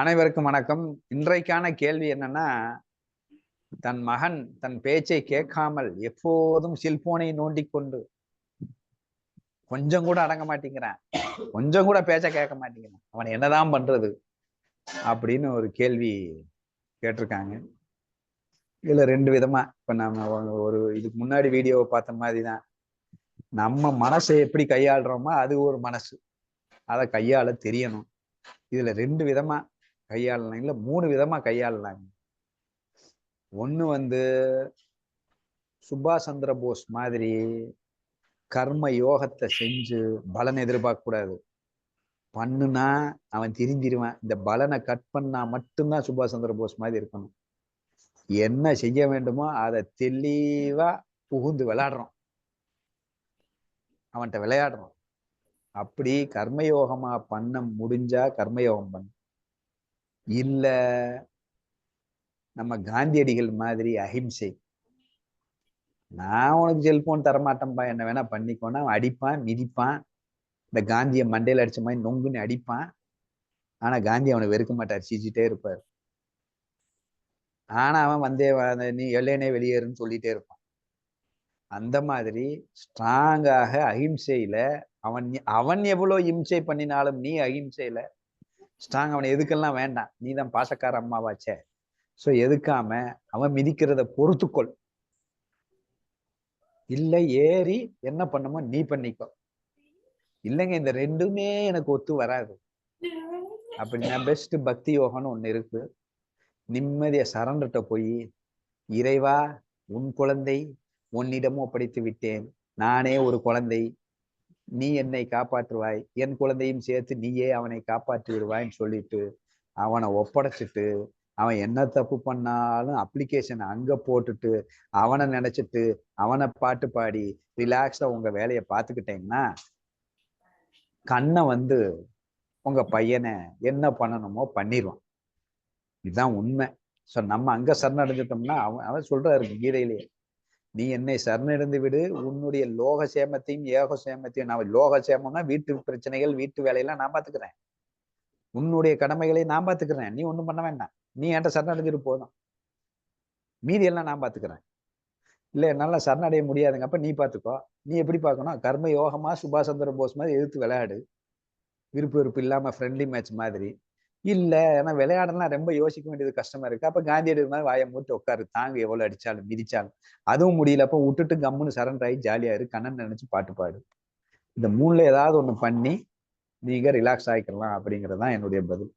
அனைவருக்கும் வணக்கம். இன்றைக்கான கேள்வி என்னன்னா தன் மகன் தன் பேச்சை கேட்காமல் எப்போதும் செல்போனை நோண்டிக் கொண்டு கொஞ்சம் கூட அடங்க மாட்டேங்கிறான். கொஞ்சம் கூட பேச்ச கேட்க மாட்டேங்கிறான். அவன் என்னதான் பண்றது அப்படின்னு ஒரு கேள்வி கேட்டிருக்காங்க. இதுல ரெண்டு விதமா இப்ப நம்ம ஒரு இதுக்கு முன்னாடி வீடியோவை பார்த்த மாதிரிதான். நம்ம மனசை எப்படி கையாளுறோமோ அது ஒரு மனசு. அதை கையாள தெரியணும். இதுல ரெண்டு விதமா கையாளலாம். இல்ல மூணு விதமா கையாளலாங்க ஒண்ணு வந்து சுபாஷ் சந்திர போஸ் மாதிரி கர்ம யோகத்தை செஞ்சு பலன் எதிர்பார்க்க கூடாது பண்ணுனா அவன் திரிஞ்சிருவான். இந்த பலனை கட் பண்ணா மட்டும்தான் சுபாஷ் சந்திர போஸ் மாதிரி இருக்கணும். என்ன செய்ய வேண்டுமோ அதை தெளிவா புகுந்து விளையாடுறோம் அவன்கிட்ட விளையாடுறோம் அப்படி கர்மயோகமா பண்ண முடிஞ்சா கர்மயோகம் பண்ண. இல்ல நம்ம காந்தியடிகள் மாதிரி அஹிம்சை. நான் உனக்கு செல்போன் தரமாட்டேன்பா. என்ன வேணா பண்ணிக்கோனா அடிப்பான் மிதிப்பான். இந்த காந்தியை மண்டையில அடிச்ச மாதிரி நொங்குன்னு அடிப்பான். ஆனா காந்தி அவனை வெறுக்க மாட்டார். சிரிச்சுட்டே இருப்பார். ஆனா அவன் வந்தே நீ எல்லையனே வெளியேறுன்னு சொல்லிட்டே இருப்பான். அந்த மாதிரி ஸ்ட்ராங்காக அஹிம்சையில அவன் அவன் எவ்வளவு இம்சை பண்ணினாலும் நீ அஹிம்சையில ஸ்ட்ராங் அவனை எதுக்கெல்லாம் வேண்டாம். நீ தான் பாசக்கார அம்மாவாச்சே. ஸோ எதுக்காம அவன் மிதிக்கிறத பொறுத்துக்கொள். இல்லை ஏறி என்ன பண்ணுமோ நீ பண்ணிக்கோ. இல்லைங்க இந்த ரெண்டுமே எனக்கு ஒத்து வராது. அப்படின்னா பெஸ்ட் பக்தி யோகம்னு ஒன்று இருக்கு. நிம்மதிய சரண்டர்கிட்ட போய் இறைவா உன் குழந்தை உன்னிடமும் ஒப்படைத்து விட்டேன். நானே ஒரு குழந்தை. நீ என்னை காப்பாற்றுவாய். என் குழந்தையும் சேர்த்து நீயே அவனை காப்பாற்றி விடுவாய்ன்னு சொல்லிட்டு அவனை ஒப்படைச்சிட்டு அவன் என்ன தப்பு பண்ணாலும் அப்ளிகேஷன் அங்க போட்டுட்டு அவனை நினைச்சிட்டு அவனை பாட்டு பாடி ரிலாக்ஸா உங்க வேலையை பார்த்துக்கிட்டீங்கன்னா கண்ணை வந்து உங்க பையனை என்ன பண்ணணுமோ பண்ணிடுவான் இதுதான் உண்மை. ஸோ நம்ம அங்க சரணடைஞ்சிட்டோம்னா அவன் அவன் சொல்றாரு கீதையிலேயே நீ என்னை சரணடைந்து விடு. உன்னுடைய லோக சேமத்தையும் ஏக சேமத்தையும் நான் லோக சேமம்னா வீட்டு பிரச்சனைகள் வீட்டு வேலையெல்லாம் நான் பார்த்துக்கிறேன். உன்னுடைய கடமைகளை நான் பாத்துக்கிறேன் நீ ஒன்றும் பண்ண வேண்டாம். நீ என்கிட்ட சரணடைஞ்சிட்டு போதும். மீதியெல்லாம் நான் பாத்துக்கிறேன் இல்ல என்னால சரணடைய முடியாதுங்க. அப்ப நீ பாத்துக்கோ நீ எப்படி பார்க்கணும்? கர்ம யோகமா சுபாஷ் சந்திர போஸ் மாதிரி எதிர்த்து விளையாடு. விருப்பு வெறுப்பு இல்லாமல் ஃப்ரெண்ட்லி மேட்ச் மாதிரி. இல்ல. ஏன்னா விளையாடலாம் ரொம்ப யோசிக்க வேண்டியது கஷ்டமா இருக்கு. அப்ப காந்தியடி மாதிரி வாயை மூட்டு உட்காரு. தாங்க எவ்வளவு அடிச்சாலும் மிதிச்சாலும். அதுவும் முடியல. அப்ப விட்டுட்டு கம்முன்னு சரண்டர் ஆகி ஜாலியா இரு. கண்ணன் நினைச்சு பாட்டு பாடு. இந்த மூணுல ஏதாவது ஒண்ணு பண்ணி நீங்க ரிலாக்ஸ் ஆகிக்கலாம் அப்படிங்கறதுதான் என்னுடைய பதில்.